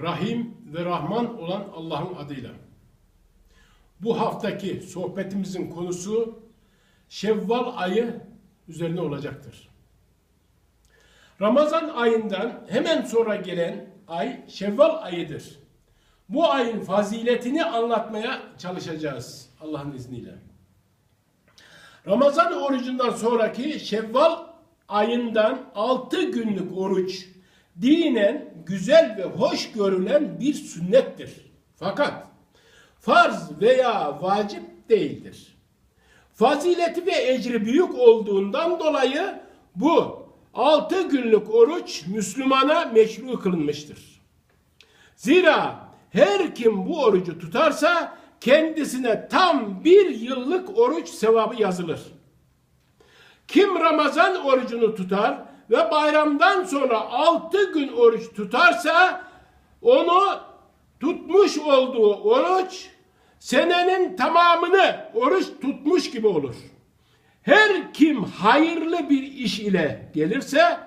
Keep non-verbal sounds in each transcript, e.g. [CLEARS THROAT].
Rahim ve Rahman olan Allah'ın adıyla. Bu haftaki sohbetimizin konusu Şevval ayı üzerine olacaktır. Ramazan ayından hemen sonra gelen ay Şevval ayıdır. Bu ayın faziletini anlatmaya çalışacağız Allah'ın izniyle. Ramazan orucundan sonraki Şevval ayından 6 günlük oruç dinen güzel ve hoş görülen bir sünnettir. Fakat farz veya vacip değildir. Fazileti ve ecri büyük olduğundan dolayı bu 6 günlük oruç Müslümana meşru kılınmıştır. Zira her kim bu orucu tutarsa kendisine tam bir yıllık oruç sevabı yazılır. Kim Ramazan orucunu tutar ve bayramdan sonra altı gün oruç tutarsa onu tutmuş olduğu oruç senenin tamamını oruç tutmuş gibi olur. Her kim hayırlı bir iş ile gelirse,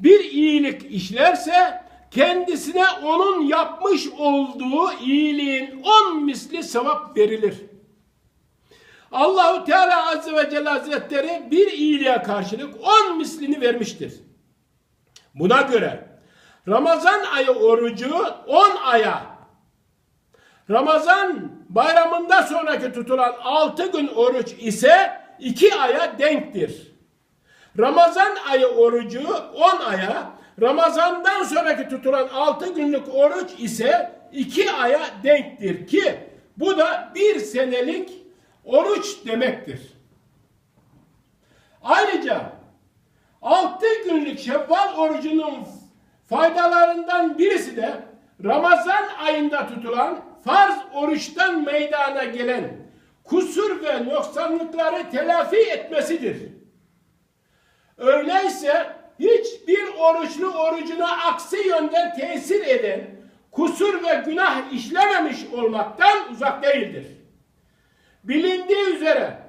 bir iyilik işlerse kendisine onun yapmış olduğu iyiliğin on misli sevap verilir. Allahu Teala Azze ve Celle Hazretleri bir iyiliğe karşılık on mislini vermiştir. Buna göre Ramazan ayı orucu on aya, Ramazan bayramında sonraki tutulan altı gün oruç ise iki aya denktir. Ramazan ayı orucu on aya, Ramazandan sonraki tutulan altı günlük oruç ise iki aya denktir ki bu da bir senelik oruç demektir. Ayrıca altı günlük şevval orucunun faydalarından birisi de Ramazan ayında tutulan farz oruçtan meydana gelen kusur ve noksanlıkları telafi etmesidir. Öyleyse hiçbir oruçlu orucuna aksi yönden tesir eden kusur ve günah işlememiş olmaktan uzak değildir. Bilindiği üzere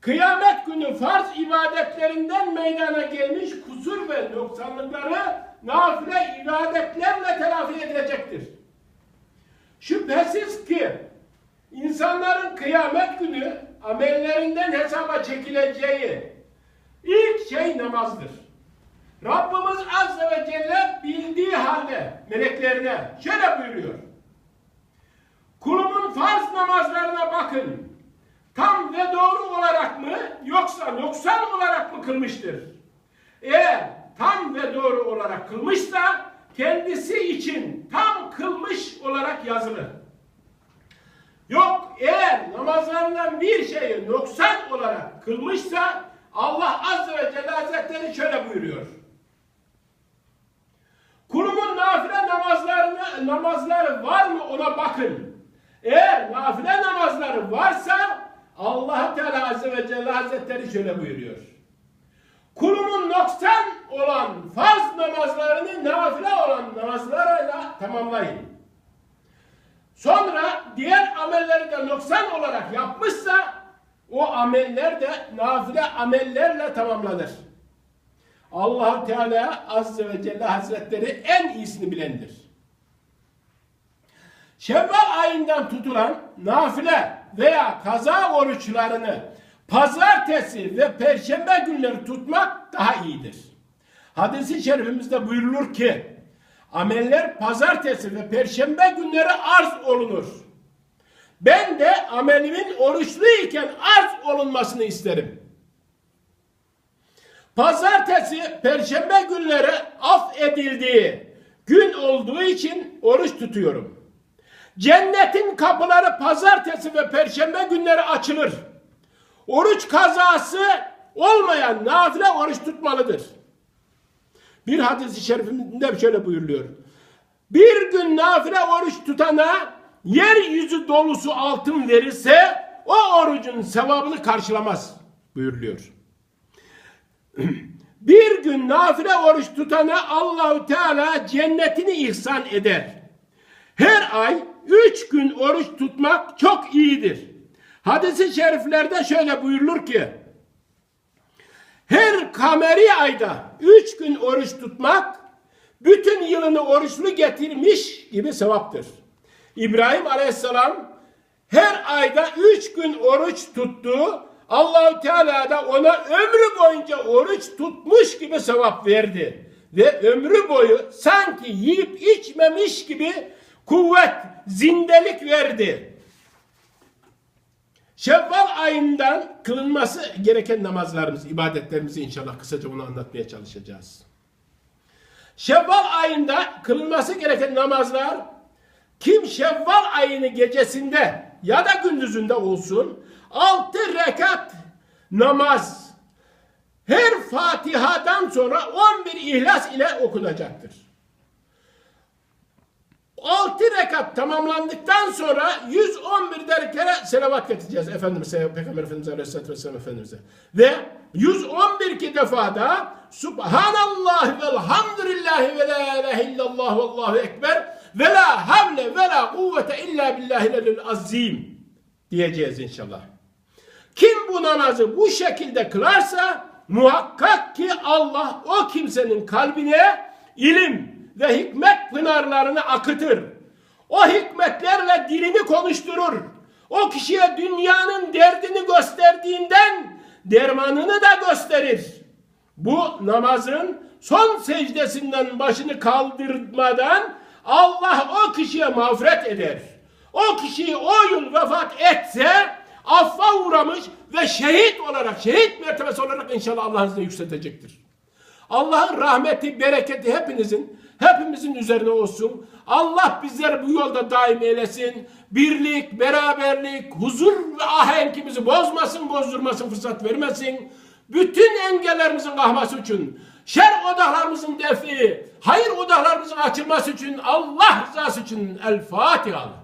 kıyamet günü farz ibadetlerinden meydana gelmiş kusur ve noksanlıkları nafile ibadetlerle telafi edilecektir. Şüphesiz ki insanların kıyamet günü amellerinden hesaba çekileceği ilk şey namazdır. Rabbimiz Azze ve Celle bildiği halde meleklerine şöyle buyuruyor. Kulumun farz namazlarına bakın. Tam ve doğru olarak mı yoksa noksan olarak mı kılmıştır? Eğer tam ve doğru olarak kılmışsa kendisi için tam kılmış olarak yazılır. Yok eğer namazlarından bir şeyi noksan olarak kılmışsa Allah Azze ve Celle Hazretleri şöyle buyuruyor. Kulumun nafile namazlarını, namazları var mı ona bakın. Eğer nafile namazları varsa Allah Teala Azze ve Celle Hazretleri şöyle buyuruyor. Kulumun noksan olan farz namazlarını nafile olan namazlarıyla tamamlayın. Sonra diğer amelleri de noksan olarak yapmışsa o ameller de nafile amellerle tamamlanır. allah Teala Azze ve Celle Hazretleri en iyisini bilendir. Şevval ayından tutulan nafile veya kaza oruçlarını pazartesi ve perşembe günleri tutmak daha iyidir. Hadis-i şerifimizde buyurulur ki ameller pazartesi ve perşembe günleri arz olunur. Ben de amelimin oruçluyken arz olunmasını isterim. Pazartesi, perşembe günleri af edildiği gün olduğu için oruç tutuyorum. Cennetin kapıları pazartesi ve perşembe günleri açılır. Oruç kazası olmayan nafile oruç tutmalıdır. Bir hadis-i şerifinde şöyle buyuruluyor. Bir gün nafile oruç tutana yeryüzü dolusu altın verirse o orucun sevabını karşılamaz buyuruluyor. [CLEARS THROAT] Bir gün nafile oruç tutana Allahu Teala cennetini ihsan eder. Her ay üç gün oruç tutmak çok iyidir. Hadis-i şeriflerde şöyle buyurulur ki her kameri ayda üç gün oruç tutmak bütün yılını oruçlu getirmiş gibi sevaptır. İbrahim Aleyhisselam her ayda üç gün oruç tuttu. Allahü Teala da ona ömrü boyunca oruç tutmuş gibi sevap verdi. Ve ömrü boyu sanki yiyip içmemiş gibi kuvvet, zindelik verdi. Şevval ayından kılınması gereken namazlarımız, ibadetlerimizi inşallah kısaca bunu anlatmaya çalışacağız. Şevval ayında kılınması gereken namazlar kim Şevval ayını gecesinde ya da gündüzünde olsun altı rekat namaz her Fatiha'dan sonra 11 ihlas ile okunacaktır. 6 rekat tamamlandıktan sonra 111 der kere selavat getireceğiz Efendimiz Peygamber Efendimiz Aleyhisselatü Vesselam Efendimiz'e. Ve 111 ki defada Subhanallah velhamdülillahi ve la ilahe illallah ve allahu ekber ve la havle ve la kuvvete illa billahil azim diyeceğiz inşallah. Kim bu namazı bu şekilde kılarsa muhakkak ki Allah o kimsenin kalbine ilim ve hikmet pınarlarını akıtır. O hikmetlerle dilini konuşturur. O kişiye dünyanın derdini gösterdiğinden dermanını da gösterir. Bu namazın son secdesinden başını kaldırmadan Allah o kişiye mağfiret eder. O kişi o yıl vefat etse affa uğramış ve şehit olarak, şehit mertebesi olarak inşallah Allah'ın izniyle yükseltecektir. Allah'ın rahmeti, bereketi hepinizin, hepimizin üzerine olsun. Allah bizleri bu yolda daim eylesin. Birlik, beraberlik, huzur ve ahenkimizi bozmasın, bozdurmasın, fırsat vermesin. Bütün engellerimizin kalkması için, şer odaklarımızın defi, hayır odaklarımızın açılması için, Allah rızası için El Fatiha.